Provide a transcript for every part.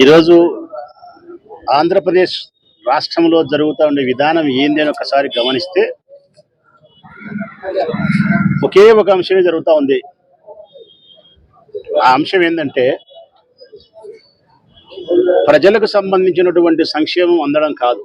ఈరోజు ఆంధ్రప్రదేశ్ రాష్ట్రంలో జరుగుతూ ఉండే విధానం ఏంది అని ఒకసారి గమనిస్తే ఒకే ఒక అంశమే జరుగుతూ ఉంది. ఆ అంశం ఏంటంటే ప్రజలకు సంబంధించినటువంటి సంక్షేమం అందడం కాదు.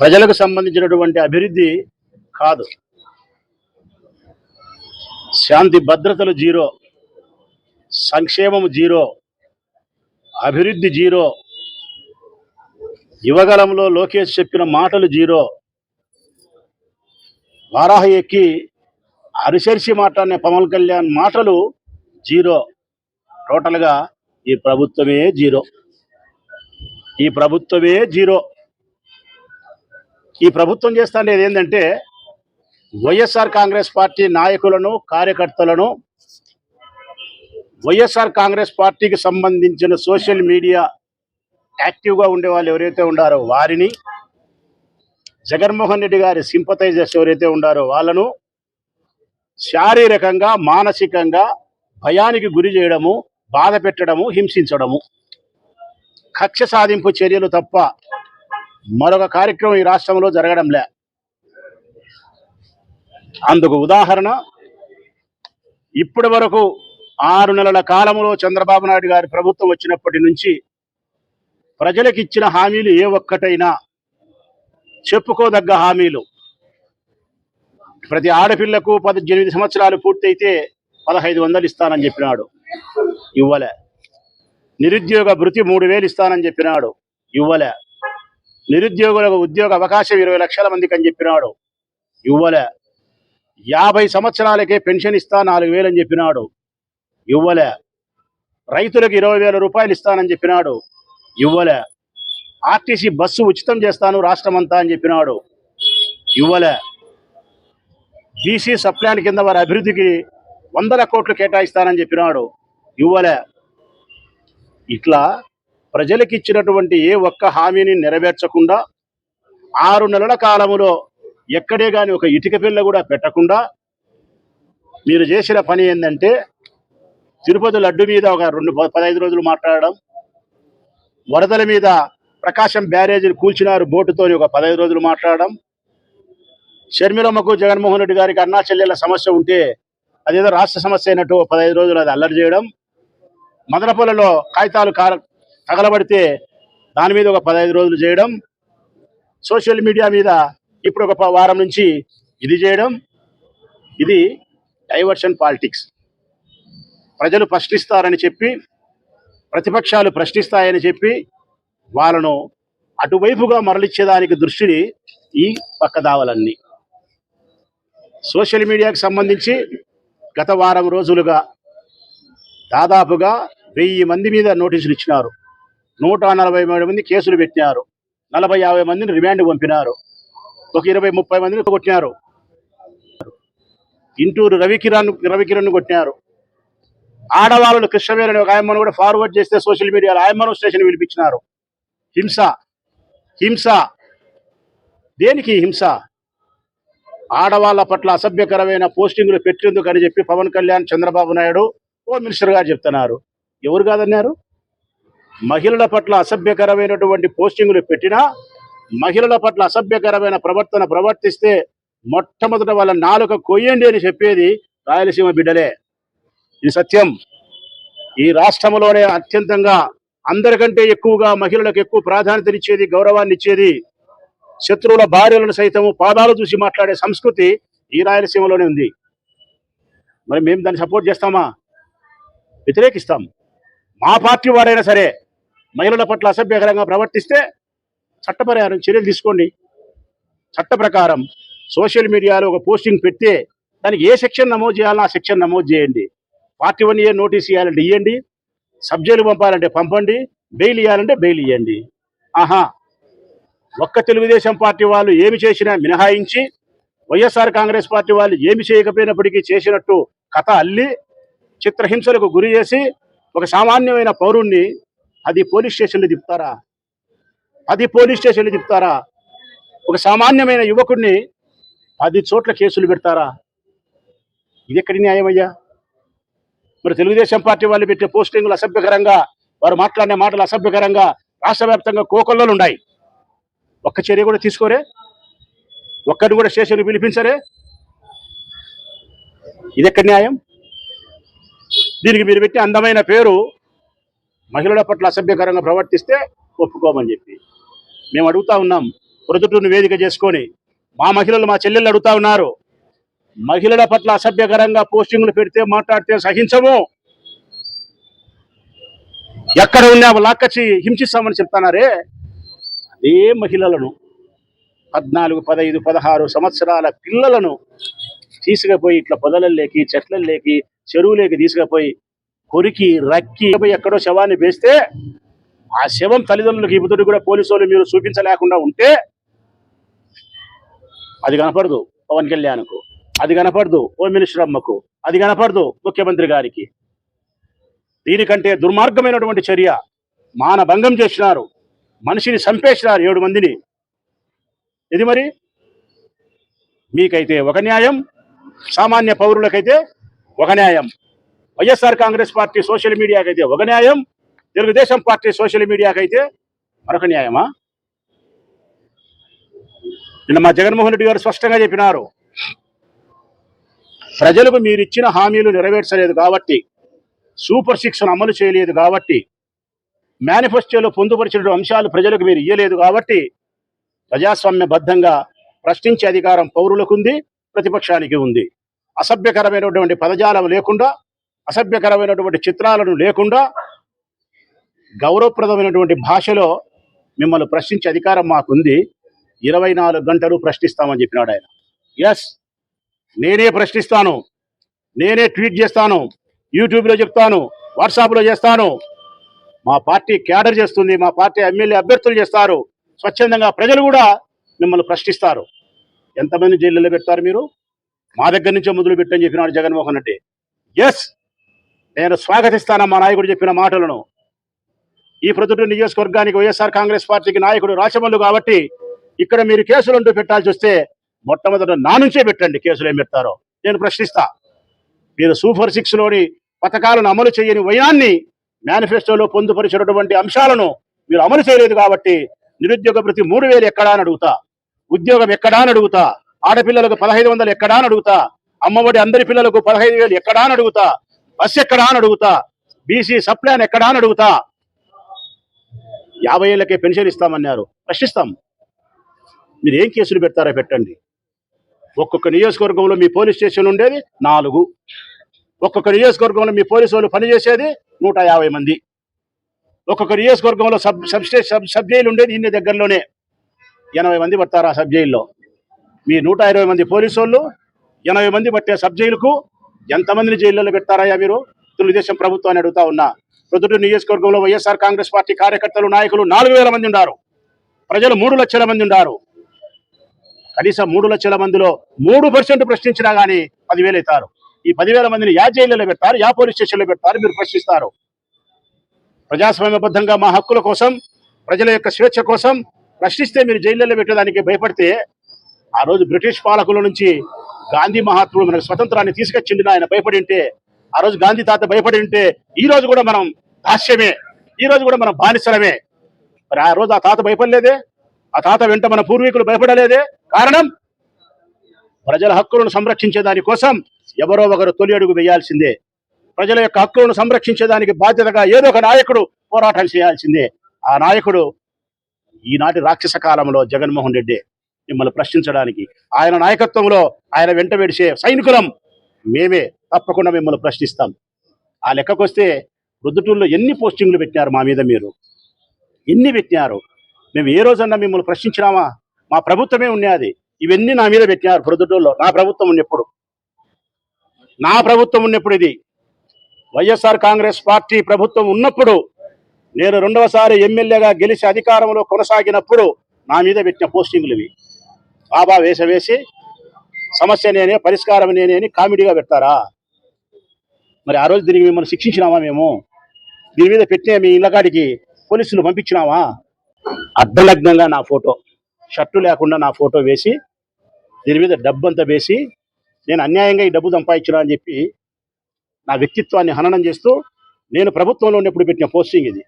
ప్రజలకు సంబంధించినటువంటి అభివృద్ధి కాదు. శాంతి భద్రతలు జీరో సంక్షేమం జీరో అభివృద్ధి జీరో. యువగలంలో లోకేష్ చెప్పిన మాటలు జీరో. వారాహ ఎక్కి అరిసెరిసి మాట్లాడిన పవన్ కళ్యాణ్ మాటలు జీరో. టోటల్గా ఈ ప్రభుత్వమే జీరో. ఈ ప్రభుత్వమే జీరో. ఈ ప్రభుత్వం చేస్తాండేది ఏంటంటే వైఎస్ఆర్ కాంగ్రెస్ పార్టీ నాయకులను కార్యకర్తలను వైఎస్ఆర్ కాంగ్రెస్ పార్టీకి సంబంధించిన సోషల్ మీడియా యాక్టివ్గా ఉండే వాళ్ళు ఎవరైతే ఉండారో వారిని జగన్మోహన్ రెడ్డి గారి సింపతైజర్స్ ఎవరైతే ఉండారో వాళ్ళను శారీరకంగా మానసికంగా భయానికి గురి చేయడము బాధ పెట్టడము హింసించడము. కక్ష సాధింపు చర్యలు తప్ప మరొక కార్యక్రమం ఈ రాష్ట్రంలో జరగడంలే అందుకు ఉదాహరణ ఇప్పటి వరకు ఆరు నెలల కాలంలో చంద్రబాబు నాయుడు గారి ప్రభుత్వం వచ్చినప్పటి నుంచి ప్రజలకు ఇచ్చిన హామీలు ఏ ఒక్కటైనా చెప్పుకోదగ్గ హామీలు. ప్రతి ఆడపిల్లకు పద్దెనిమిది సంవత్సరాలు పూర్తయితే పదహైదు వందలు ఇస్తానని చెప్పినాడు. ఇవ్వలే. నిరుద్యోగ భృతి మూడు వేలు ఇస్తానని చెప్పినాడు. ఇవ్వలే. నిరుద్యోగులకు ఉద్యోగ అవకాశం ఇరవై లక్షల మందికి అని చెప్పినాడు. ఇవ్వలే. యాభై సంవత్సరాలకే పెన్షన్ ఇస్తా నాలుగు వేలు అని చెప్పినాడు. ఇవ్వలే. రైతులకు ఇరవై వేల రూపాయలు ఇస్తానని చెప్పినాడు. ఇవ్వలే. ఆర్టీసీ బస్సు ఉచితం చేస్తాను రాష్ట్రం అంతా అని చెప్పినాడు. ఇవ్వలే. బీసీ సప్లాన్ కింద వారి అభివృద్ధికి వందల కోట్లు కేటాయిస్తానని చెప్పినాడు. ఇవ్వలే. ఇట్లా ప్రజలకు ఇచ్చినటువంటి ఏ ఒక్క హామీని నెరవేర్చకుండా ఆరు నెలల కాలములో ఎక్కడే కానీ ఒక ఇటుక పిల్ల కూడా పెట్టకుండా మీరు చేసిన పని ఏంటంటే తిరుపతి లడ్డు మీద ఒక రెండు పదహైదు రోజులు మాట్లాడడం వరదల మీద ప్రకాశం బ్యారేజీని కూల్చినారు బోటుతోని ఒక పదహైదు రోజులు మాట్లాడడం. షర్మిలమ్మకు జగన్మోహన్ రెడ్డి గారికి అన్నా చెల్లెల సమస్య ఉంటే అదేదో రాష్ట్ర సమస్య అయినట్టు పదహైదు రోజులు అది అల్లరి చేయడం. మదనపల్లెలో కాగితాలు కార తగలబడితే దాని మీద ఒక పదహైదు రోజులు చేయడం. సోషల్ మీడియా మీద ఇప్పుడు ఒక వారం నుంచి ఇది చేయడం. ఇది డైవర్షన్ పాలిటిక్స్. ప్రజలు ప్రశ్నిస్తారని చెప్పి ప్రతిపక్షాలు ప్రశ్నిస్తాయని చెప్పి వాళ్ళను అటువైపుగా మరలిచ్చేదానికి దృష్టిని ఈ పక్కదావలన్నీ సోషల్ మీడియాకు సంబంధించి గత వారం రోజులుగా దాదాపుగా వెయ్యి మంది మీద నోటీసులు ఇచ్చినారు. నూట నలభై మూడు మంది కేసులు పెట్టినారు. నలభై యాభై మందిని రిమాండ్ పంపినారు. ఒక ఇరవై ముప్పై మందిని కొట్టినారు. ఇంటూరు రవికిరణ్ రవికిరణ్ కొట్టినారు. ఆడవాళ్ళు కృష్ణవేణి అనే ఒక ఆయమ్మను కూడా ఫార్వర్డ్ చేస్తే సోషల్ మీడియాలో ఆయమ్మను స్టేషన్ పిలిపించినారు. హింస హింస. దేనికి హింస? ఆడవాళ్ళ పట్ల అసభ్యకరమైన పోస్టింగ్లు పెట్టేందుకు అని చెప్పి పవన్ కళ్యాణ్ చంద్రబాబు నాయుడు హోమ్ మినిస్టర్ గారు చెప్తున్నారు. ఎవరు కాదన్నారు? మహిళల పట్ల అసభ్యకరమైనటువంటి పోస్టింగులు పెట్టినా మహిళల పట్ల అసభ్యకరమైన ప్రవర్తన ప్రవర్తిస్తే మొట్టమొదట వాళ్ళ నాలుక కొయ్యండి అని చెప్పేది రాయలసీమ బిడ్డలే. ఇది సత్యం. ఈ రాష్ట్రంలోనే అత్యంతంగా అందరికంటే ఎక్కువగా మహిళలకు ఎక్కువ ప్రాధాన్యతనిచ్చేది గౌరవాన్ని ఇచ్చేది శత్రువుల భార్యలను సైతము పాదాలు చూసి మాట్లాడే సంస్కృతి ఈ రాయలసీమలోనే ఉంది. మరి మేము దాన్ని సపోర్ట్ చేస్తామా? వ్యతిరేకిస్తాం. మా పార్టీ వారైనా సరే మహిళల పట్ల అసభ్యకరంగా ప్రవర్తిస్తే చట్టపరిహారం చర్యలు తీసుకోండి. చట్ట ప్రకారం సోషల్ మీడియాలో ఒక పోస్టింగ్ పెడితే దానికి ఏ సెక్షన్ నమోదు చేయాలో ఆ సెక్షన్ నమోదు చేయండి. పార్టీ వన్ ఇయర్ నోటీస్ ఇవ్వాలంటే ఇవ్వండి సబ్జెక్టులు పంపాలంటే పంపండి. బెయిల్ ఇవ్వాలంటే బెయిల్ ఇవ్వండి ఆహా. ఒక్క తెలుగుదేశం పార్టీ వాళ్ళు ఏమి చేసినా మినహాయించి వైఎస్ఆర్ కాంగ్రెస్ పార్టీ వాళ్ళు ఏమి చేయకపోయినప్పటికీ చేసినట్టు కథ అల్లి చిత్రహింసలకు గురి చేసి ఒక సామాన్యమైన పౌరుణ్ణి అది పోలీస్ స్టేషన్లు తిప్పుతారా? అది పోలీస్ స్టేషన్లు తిప్పుతారా? ఒక సామాన్యమైన యువకుడిని పది చోట్ల కేసులు పెడతారా? ఇది ఎక్కడి న్యాయమయ్యా? మరి తెలుగుదేశం పార్టీ వాళ్ళు పెట్టే పోస్టింగ్లు అసభ్యకరంగా వారు మాట్లాడిన మాటలు అసభ్యకరంగా రాష్ట్ర వ్యాప్తంగా కోకొల్లలు ఉన్నాయి. ఒక్క చర్య కూడా తీసుకోరే ఒక్కరిని కూడా స్టేషన్ పిలిపించరే. ఇది ఎక్కడ న్యాయం? దీనికి మీరు పెట్టి అందమైన పేరు మహిళల పట్ల అసభ్యకరంగా ప్రవర్తిస్తే ఒప్పుకోమని చెప్పి. మేము అడుగుతా ఉన్నాం ప్రొద్దుటూరుని వేదిక చేసుకొని మా మహిళలు మా చెల్లెళ్ళు అడుగుతా ఉన్నారు. మహిళల పట్ల అసభ్యకరంగా పోస్టింగ్లు పెడితే మాట్లాడితే సహించము. ఎక్కడ ఉన్నా లాక్కచ్చి హింసిస్తామని చెప్తున్నారే? అదే మహిళలను పద్నాలుగు పదహైదు పదహారు సంవత్సరాల పిల్లలను తీసుకుపోయి ఇట్లా పొదలల్లోకి చెట్లల్లోకి చెరువులోకి తీసుకుపోయి కొరికి రక్కి ఎక్కడో శవాన్ని వేస్తే ఆ శవం తల్లిదండ్రులకు ఇబుతుడు కూడా పోలీసు వాళ్ళు మీరు చూపించలేకుండా ఉంటే అది కనపడదు పవన్ కళ్యాణ్కు. అది కనపడదు హోమ్ మినిస్టర్ అమ్మకు అది కనపడదు ముఖ్యమంత్రి గారికి. దీనికంటే దుర్మార్గమైనటువంటి చర్య మానభంగం చేసినారు మనిషిని చంపేసినారు ఏడు మందిని. ఇది మరి? మీకైతే ఒక న్యాయం సామాన్య పౌరులకైతే ఒక న్యాయం. వైఎస్ఆర్ కాంగ్రెస్ పార్టీ సోషల్ మీడియాకైతే ఒక న్యాయం తెలుగుదేశం పార్టీ సోషల్ మీడియాకైతే మరొక న్యాయమా? నిన్న మా జగన్మోహన్ రెడ్డి గారు స్పష్టంగా చెప్పినారు ప్రజలకు మీరు ఇచ్చిన హామీలు నెరవేర్చలేదు కాబట్టి సూపర్ సిక్స్ అమలు చేయలేదు కాబట్టి మేనిఫెస్టోలో పొందుపరిచిన అంశాలు ప్రజలకు మీరు ఇయ్యలేదు కాబట్టి ప్రజాస్వామ్యబద్ధంగా ప్రశ్నించే అధికారం పౌరులకు ఉంది ప్రతిపక్షానికి ఉంది. అసభ్యకరమైనటువంటి పదజాలం లేకుండా అసభ్యకరమైనటువంటి చిత్రాలను లేకుండా గౌరవప్రదమైనటువంటి భాషలో మిమ్మల్ని ప్రశ్నించే అధికారం మాకుంది. ఇరవై నాలుగు గంటలు ప్రశ్నిస్తామని చెప్పినాడు ఆయన. ఎస్ నేనే ప్రశ్నిస్తాను నేనే ట్వీట్ చేస్తాను యూట్యూబ్లో చెప్తాను వాట్సాప్లో చేస్తాను. మా పార్టీ క్యాడర్ చేస్తుంది మా పార్టీ ఎమ్మెల్యే అభ్యర్థులు చేస్తారు. స్వచ్ఛందంగా ప్రజలు కూడా మిమ్మల్ని ప్రశ్నిస్తారు. ఎంతమంది జైల్లో పెడతారు మీరు? మా దగ్గర నుంచే మొదలు పెట్టని చెప్పినాడు జగన్మోహన్ రెడ్డి. ఎస్ నేను స్వాగతిస్తాను మా నాయకుడు చెప్పిన మాటలను. ఈ ప్రొద్దుటూరు నియోజకవర్గానికి వైఎస్ఆర్ కాంగ్రెస్ పార్టీకి నాయకుడు రాచమల్లు కాబట్టి ఇక్కడ మీరు కేసులు అంటూ పెట్టాల్సి వస్తే మొట్టమొదట నా నుంచే పెట్టండి కేసులు ఏం పెడతారో నేను ప్రశ్నిస్తా. మీరు సూపర్ సిక్స్లోని పథకాలను అమలు చేయని వైనాన్ని మేనిఫెస్టోలో పొందుపరిచినటువంటి అంశాలను మీరు అమలు చేయలేదు కాబట్టి నిరుద్యోగ ప్రతి మూడు వేలు ఎక్కడా అని అడుగుతా. ఉద్యోగం ఎక్కడా అని అడుగుతా. ఆడపిల్లలకు పదహైదు వందలు ఎక్కడా అని అడుగుతా. అమ్మఒడి అందరి పిల్లలకు పదహైదు వేలు ఎక్కడా అని అడుగుతా. బస్ ఎక్కడా అని అడుగుతా. బీసీ సప్లాన్ ఎక్కడా అని అడుగుతా. యాభై ఏళ్ళకే పెన్షన్ ఇస్తామన్నారు. ప్రశ్నిస్తాం. మీరు ఏం కేసులు పెడతారో పెట్టండి. ఒక్కొక్క నియోజకవర్గంలో మీ పోలీస్ స్టేషన్ ఉండేది నాలుగు. ఒక్కొక్క నియోజకవర్గంలో మీ పోలీసు వాళ్ళు పనిచేసేది నూట యాభై మంది. ఒక్కొక్క నియోజకవర్గంలో sub sub stay sub sub jail ఉండేది ఇన్ని దగ్గరలోనే. ఎనభై మంది పడతారు ఆ సబ్ జైల్లో. మీ నూట ఇరవై మంది పోలీసు వాళ్ళు ఎనభై మంది పట్టే సబ్ జైలుకు ఎంతమందిని జైల్లో పెడతారయ్యా మీరు? తెలుగుదేశం ప్రభుత్వాన్ని అడుగుతా ఉన్నా. ప్రొద్దుటూరు నియోజకవర్గంలో వైఎస్ఆర్ కాంగ్రెస్ పార్టీ కార్యకర్తలు నాయకులు నాలుగు వేల మంది ఉన్నారు ప్రజలు మూడు లక్షల మంది ఉన్నారు కనీసం మూడు లక్షల మందిలో మూడు పర్సెంట్ ప్రశ్నించినా గానీ పదివేలు అవుతారు. ఈ పదివేల మందిని యా జైల్లో పెడతారు యా పోలీస్ స్టేషన్లో పెడతారు మీరు ప్రశ్నిస్తారు. ప్రజాస్వామ్యబద్ధంగా మా హక్కుల కోసం ప్రజల యొక్క స్వేచ్ఛ కోసం ప్రశ్నిస్తే మీరు జైల్లో పెట్టడానికి భయపడితే ఆ రోజు బ్రిటిష్ పాలకుల నుంచి గాంధీ మహాత్ముడు మనకు స్వతంత్రాన్ని తీసుకొచ్చిండు ఆయన భయపడి ఉంటే ఆ రోజు గాంధీ తాత భయపడి ఉంటే ఈ రోజు కూడా మనం దాస్యమే ఈ రోజు కూడా మనం బానిసలమే. మరి ఆ రోజు ఆ తాత భయపడలేదే? ఆ తాత వెంట మన పూర్వీకులు భయపడలేదే. కారణం? ప్రజల హక్కులను సంరక్షించే దానికోసం ఎవరో ఒకరు తొలి అడుగు వేయాల్సిందే. ప్రజల యొక్క హక్కులను సంరక్షించేదానికి బాధ్యతగా ఏదో ఒక నాయకుడు పోరాటం చేయాల్సిందే. ఆ నాయకుడు ఈనాటి రాక్షస కాలంలో జగన్మోహన్ రెడ్డి మిమ్మల్ని ప్రశ్నించడానికి ఆయన నాయకత్వంలో ఆయన వెంట వెడిసే సైనికులం మేమే తప్పకుండా మిమ్మల్ని ప్రశ్నిస్తాం. ఆ లెక్కకొస్తే రుద్దుటూరులో ఎన్ని పోస్టింగ్లు పెట్టినారు మా మీద మీరు? ఎన్ని పెట్టినారు? మేము ఏ రోజన్నా మిమ్మల్ని ప్రశ్నించినామా? మా ప్రభుత్వమే ఉన్నది ఇవన్నీ నా మీద పెట్టినారు ప్రొద్దుటూరులో నా ప్రభుత్వం ఉన్నప్పుడు. నా ప్రభుత్వం ఉన్నప్పుడు ఇది. వైఎస్ఆర్ కాంగ్రెస్ పార్టీ ప్రభుత్వం ఉన్నప్పుడు నేను రెండవసారి ఎమ్మెల్యేగా గెలిచి అధికారంలో కొనసాగినప్పుడు నా మీద పెట్టిన పోస్టింగ్లు ఇవి. బాబా వేస వేసి సమస్య నేనే పరిష్కారం నేనే అని కామెడీగా పెడతారా? మరి ఆ రోజు దీనికి మిమ్మల్ని శిక్షించినామా మేము? దీని మీద పెట్టిన మీ ఇళ్ళకాడికి పోలీసులు పంపించినామా? అర్ధనగ్నంగా నా ఫోటో షర్టు లేకుండా నా ఫోటో వేసి దీని మీద డబ్బు అంతా వేసి నేను అన్యాయంగా ఈ డబ్బు సంపాదించిన అని చెప్పి నా వ్యక్తిత్వాన్ని హననం చేస్తూ నేను ప్రభుత్వంలో ఉన్నప్పుడు పెట్టిన పోస్టింగ్ ఇది.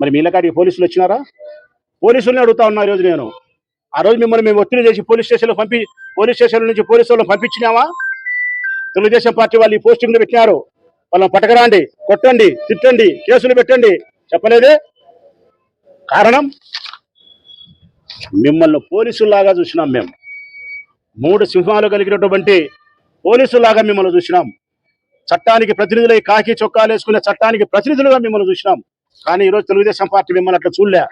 మరి మీలకాడికి పోలీసులు వచ్చినారా? పోలీసుల్ని అడుగుతా ఉన్నా ఈరోజు నేను. ఆ రోజు మిమ్మల్ని మేము ఒత్తిడి చేసి పోలీస్ స్టేషన్లో పంపి పోలీస్ స్టేషన్ నుంచి పోలీసు వాళ్ళని పంపించినామా? తెలుగుదేశం పార్టీ వాళ్ళు ఈ పోస్టింగ్లు పెట్టినారు. వాళ్ళని పట్టకరాండి కొట్టండి తిట్టండి కేసులు పెట్టండి. చెప్పలేదే? కారణం? మిమ్మల్ని పోలీసుల్లాగా చూసినాం మేము. మూడు సింహాలు కలిగినటువంటి పోలీసులాగా మిమ్మల్ని చూసినాం. చట్టానికి ప్రతినిధులై కాకి చొక్కాలు వేసుకునే చట్టానికి ప్రతినిధులుగా మిమ్మల్ని చూసినాం. కానీ ఈరోజు తెలుగుదేశం పార్టీ మిమ్మల్ని అట్లా చూడలే.